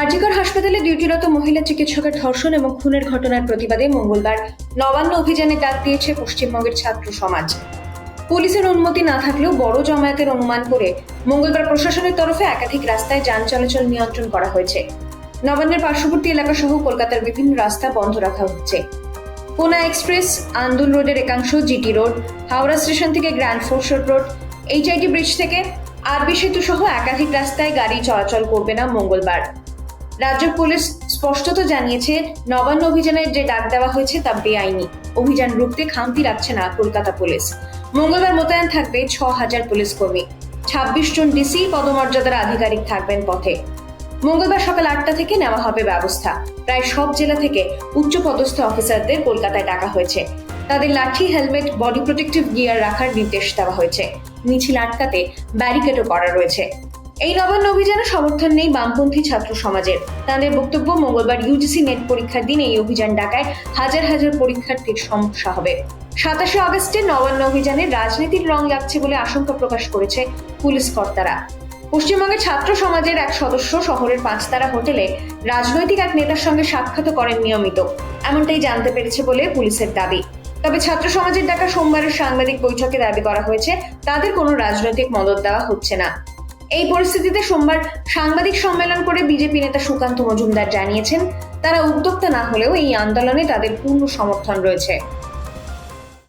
আরজিকর হাসপাতালে ডিউটিরত মহিলা চিকিৎসকের ধর্ষণ এবং খুনের ঘটনার প্রতিবাদে মঙ্গলবার নবান্ন অভিযানে ডাক দিয়েছে পশ্চিমবঙ্গের ছাত্র সমাজ। পুলিশের অনুমতি না থাকলেও বড় জমায়েতের অনুমান করে মঙ্গলবার প্রশাসনের তরফে একাধিক রাস্তায় যান চলাচল নিয়ন্ত্রণ করা হয়েছে। নবান্নের পার্শ্ববর্তী এলাকা সহ কলকাতার বিভিন্ন রাস্তা বন্ধ রাখা হচ্ছে। কোনা এক্সপ্রেস, আন্দুল রোডের একাংশ, জিটি রোড, হাওড়া স্টেশন থেকে grand fort road HIT bridge থেকে আরবি সেতু সহ একাধিক রাস্তায় গাড়ি চলাচল করবে না মঙ্গলবার। রাজ্য পুলিশ স্পষ্টত জানিয়েছে, নবান্ন অভিযানের যে ডাক দেওয়া হয়েছে তা বেআইনি। অভিযান রুখতে খামতি রাখছে না কলকাতা পুলিশ। মঙ্গলবার মোতায়েন থাকবে ছ হাজার পুলিশ কর্মী। ছাব্বিশ জন ডিসি পদমর্যাদার আধিকারিক থাকবেন পথে। মঙ্গলবার সকাল আটটা থেকে নেওয়া হবে ব্যবস্থা। প্রায় সব জেলা থেকে উচ্চপদস্থ অফিসারদের কলকাতায় ডাকা হয়েছে। তাদের লাঠি, হেলমেট, বডি প্রোটেক্টিভ গিয়ার রাখার নির্দেশ দেওয়া হয়েছে। মিছিল আটকাতে ব্যারিকেডও করা রয়েছে। এই নবান্ন অভিযানে সমর্থন নেই বামপন্থী ছাত্র সমাজের। তাদের বক্তব্য মঙ্গলবার ইউজিসি নেট পরীক্ষার দিন এই অভিযান ডাকায় হাজার হাজার পরীক্ষার্থীর সমস্যা হবে। সাতাশে আগস্টে নবান্ন অভিযানে রাজনীতির রং লাগছে বলে আশঙ্কা প্রকাশ করেছে পুলিশ কর্তারা। পশ্চিমবঙ্গের ছাত্র সমাজের এক সদস্য শহরের পাঁচতারা হোটেলে রাজনৈতিক এক নেতার সঙ্গে সাক্ষাৎ করেন নিয়মিত। এমনটাই জানতে পেরেছে বলে পুলিশের দাবি। তবে ছাত্র সমাজের ডাকা সোমবারের সাংবাদিক বৈঠকে দাবি করা হয়েছে, তাদের কোনো রাজনৈতিক মদত দেওয়া হচ্ছে না। এই পরিস্থিতিতে সোমবার সাংবাদিক সম্মেলন করে বিজেপি নেতা সুকান্ত মজুমদার জানিয়েছেন, তারা উদ্যোক্তা না হলেও এই আন্দোলনে তাদের পূর্ণ সমর্থন রয়েছে।